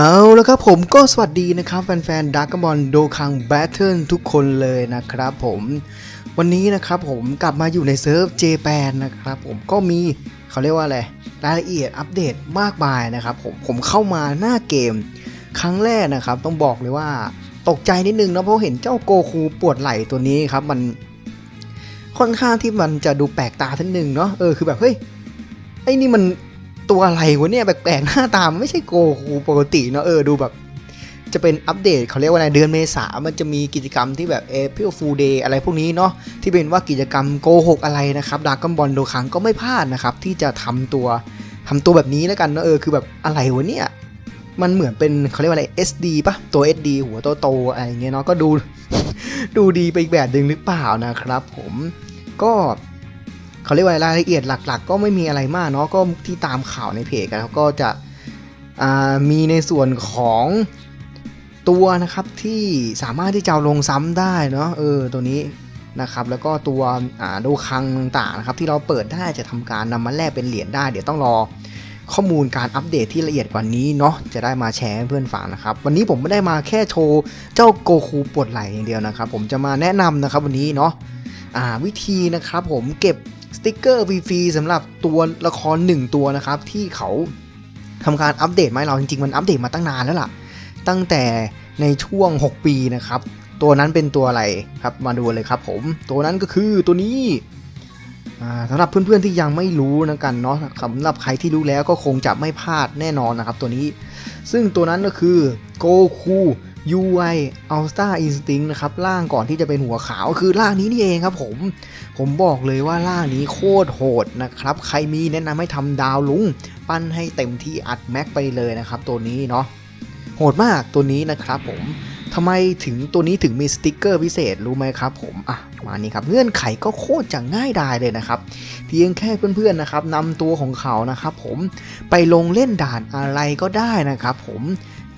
เอาแล้วครับผมก็สวัสดีนะครับ แฟนๆดักบอลโดคังแบทเทิลทุกคนเลยนะครับผมวันนี้นะครับผมกลับมาอยู่ในเซิร์ฟเจแปนนะครับผมก็มีเขาเรียกว่าอะไรรายละเอียดอัปเดตมากมายนะครับผมผมเข้ามาหน้าเกม ครั้งแรกนะครับ ต้องบอกเลยว่าตกใจนิดนึงนะเพราะเห็นเจ้าโกคูปวดไหล่ตัวนี้ครับมันค่อนข้างที่มันจะดูแปลกตาทีนึงเนาะเออคือแบบเฮ้ยไอ้นี่มัน ตัวอะไรวะเนี่ยแปลกๆหน้าตามไม่ใช่โกคูปกติเนาะเออดูแบบ จะเป็นอัปเดตเขาเรียกว่าไรเดือนเมษา มันจะมีกิจกรรมที่แบบ April Fool Day อะไรพวกนี้เนาะที่เป็นว่ากิจกรรมโกหกอะไรนะครับดากอนบอลโดคังก็ไม่พลาดนะครับ ที่จะทำตัวทำตัวแบบนี้แล้วกันเนาะเออคือแบบอะไรวะเนี่ยมันเหมือนเป็นเขาเรียกว่าอะไร SD ปะตัว SD หัวโตๆอะไรเงี้ยเนาะก็ดูดูดีไปอีกแบบหนึ่งหรือเปล่านะครับ ผมก็ เขาเรียกว่ารายละเอียดหลัก ๆ ก็ไม่มีอะไรมากเนาะก็ที่ตามข่าวในเพจกันก็จะมีในส่วนของตัวนะครับที่สามารถที่จะลงซ้ำได้เนาะเออตัวนี้นะครับแล้วก็ตัวดูคังต่างๆนะครับที่เราเปิดได้จะทำการนำมาแลกเป็นเหรียญได้ เดี๋ยวต้องรอข้อมูลการอัปเดตที่ละเอียดกว่านี้เนาะจะได้มาแชร์ให้เพื่อนฟังนะครับ วันนี้ผมไม่ได้มาแค่โชว์เจ้าโกคูปวดไหล่อย่างเดียวนะครับ ผมจะมาแนะนำนะครับวันนี้เนาะวิธีนะครับผมเก็บ สติกเกอร์ฟรีๆสำหรับตัวละคร 1 ตัวนะครับ ที่เขาทำการอัปเดตมาให้เราจริงๆ มันอัปเดตมาตั้งนานแล้วล่ะ ตั้งแต่ในช่วง 6 ปีนะครับ ตัวนั้นเป็นตัวอะไรครับมาดูเลยครับผม ตัวนั้นก็คือตัวนี้สำหรับเพื่อนๆที่ยังไม่รู้นะกันเนาะสำหรับใครที่รู้แล้วก็คงจะไม่พลาดแน่นอนนะครับ ตัวนี้ ซึ่งตัวนั้นก็คือโกคู UI Ultra Instinct นะครับร่างก่อนที่จะเป็นหัวขาวคือร่างนี้นี่เองครับผมผมบอกเลยว่าร่างนี้โคตรโหดนะครับ ใครมีแนะนำให้ทำดาวลุง ปั้นให้เต็มที่อัดแม็กไปเลยนะครับตัวนี้เนาะโหดมากตัวนี้นะครับผมทำไมถึงตัวนี้ถึงมีสติกเกอร์พิเศษรู้ไหมครับผมอะมานี่ครับเงื่อนไขก็โคตรจะง่ายดายเลยนะครับเพียงแค่เพื่อนๆนะครับนำตัวของเขานะครับผมไปลงเล่นด่านอะไรก็ได้นะครับผม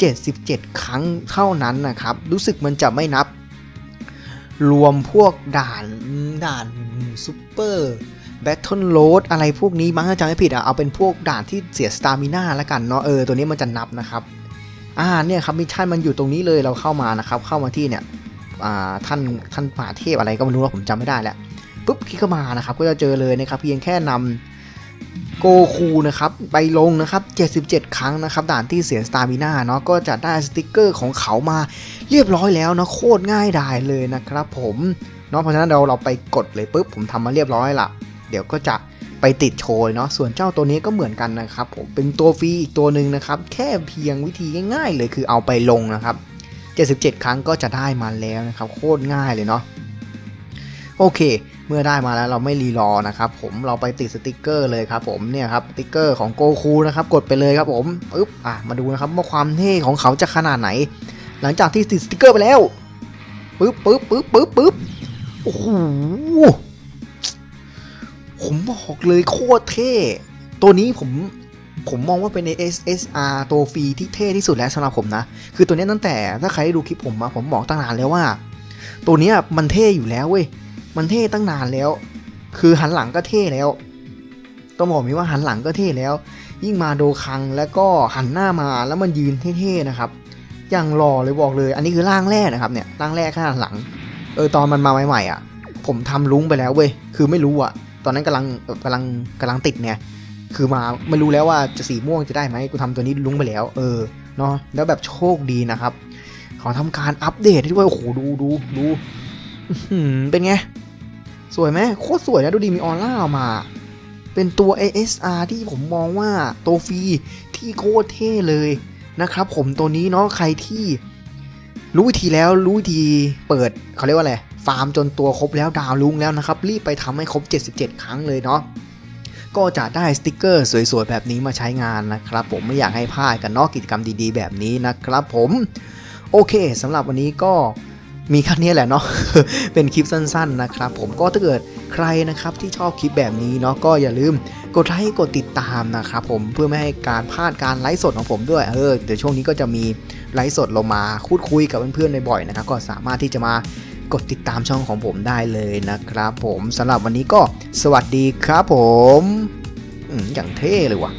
77 ครั้งเท่านั้นนะครับ รู้สึกมันจะไม่นับ รวมพวกด่านด่านซูเปอร์แบทเทิลโรดอะไรพวกนี้มั้งถ้าจำไม่ผิดอะ เอาเป็นพวกด่านที่เสียสตามิน่าล้วกันเนาะเออตัวนี้มันจะนับนะครับอ่าเนี่ยครับมิชชั่นมันอยู่ตรงนี้เลยเราเข้ามานะครับ เข้ามาที่เนี่ยอ่าท่านท่านมหาเทพอะไรก็ไม่รู้ว่าผมจำไม่ได้แล้วปุ๊บคลิกเข้ามานะครับ ก็จะเจอเลยนะครับ เพียงแค่นำ โกคูนะครับไปลงนะครับ 77 ครั้งนะครับ ด่านที่เสียสตามิน่าเนาะก็จะได้สติกเกอร์ของเขามาเรียบร้อยแล้วเนาะโคตรง่ายดายเลยนะครับผมเนาะเพราะฉะนั้นเราเราไปกดเลยปุ๊บผมทำมาเรียบร้อยละเดี๋ยวก็จะไปติดโชยเนาะส่วนเจ้าตัวนี้ก็เหมือนกันนะครับผมเป็นตัวฟรีอีกตัวหนึ่งนะครับ แค่เพียงวิธีง่ายๆเลยคือเอาไปลงนะครับ 77 ครั้งก็จะได้มาแล้วนะครับ โคตรง่ายเลยเนาะโอเค เมื่อได้มาแล้วเราไม่รีรอนะครับผมเราไปติดสติกเกอร์เลยครับผมเนี่ยครับสติกเกอร์ของโกคูนะครับกดไปเลยครับผมปึ๊บอะมาดูนะครับว่าความเท่ของเขาจะขนาดไหน หลังจากที่ติดสติกเกอร์ไปแล้วปึ๊บปึ๊บปึ๊บปึ๊บปึ๊บโอ้โหผมบอกเลยโคตรเท่ ตัวนี้ผมผมมองว่าเป็น SSR ตัวฟรีที่เท่ที่สุดแล้วสำหรับผมนะ คือตัวนี้ตั้งแต่ถ้าใครได้ดูคลิปผมมาผมบอกตั้งนานแล้วว่า ตัวนี้มันเท่อยู่แล้วเว้ย มันเท่ตั้งนานแล้ว คือหันหลังก็เท่แล้ว ต้องบอกมีว่าหันหลังก็เท่แล้ว ยิ่งมาโดคังแล้วก็หันหน้ามาแล้วมันยืนเท่ๆนะครับอย่างหล่อเลยบอกเลย อันนี้คือร่างแรกนะครับเนี่ยร่างแรกข้างหลัง เออตอนมันมาใหม่ๆอะ ผมทำลุ้งไปแล้วเว้ยคือไม่รู้อะ ตอนนั้นกำลังกำลังกำลังติดเนี่ยคือมาไม่รู้แล้วว่าจะสีม่วงจะได้ไหมกูทำตัวนี้ลุ้งไปแล้ว เออเนาะแล้วแบบโชคดีนะครับขอทำการอัปเดตด้วยโอ้โหดูดูดู เป็นไง สวยไหมโคตรสวยนะดูดีมีออร่าออกมา เป็นตัว ASR ที่ผมมองว่าตัวฟรีที่โคตรเท่เลยนะครับ ผมตัวนี้เนาะใครที่ รู้วิธีแล้วรู้วิธีเปิดเขาเรียกว่าอะไรฟาร์มจนตัวครบแล้วดาวลุงแล้วนะครับ รีบไปทำให้ครบ 77 ครั้งเลยเนาะก็จะได้สติกเกอร์สวยๆ แบบนี้มาใช้งานนะครับ ผมไม่อยากให้พลาดกันเนอกกิจกรรมดีๆ แบบนี้นะครับผม โอเคสำหรับวันนี้ก็ มีแค่นี้แหละเนาะ เป็นคลิปสั้นๆนะครับผมก็ถ้าเกิดใครนะครับที่ชอบคลิปแบบนี้เนาะก็อย่าลืมกดไลค์กดติดตามนะครับผมเพื่อไม่ให้การพลาดการไลฟ์สดของผมด้วยเออเดี๋ยวช่วงนี้ก็จะมีไลฟ์สดลงมาพูดคุยกับเพื่อนๆบ่อยๆนะครับก็สามารถที่จะมากดติดตามช่องของผมได้เลยนะครับผมสำหรับวันนี้ก็สวัสดีครับผมอืมอย่างเท่เลยว่ะ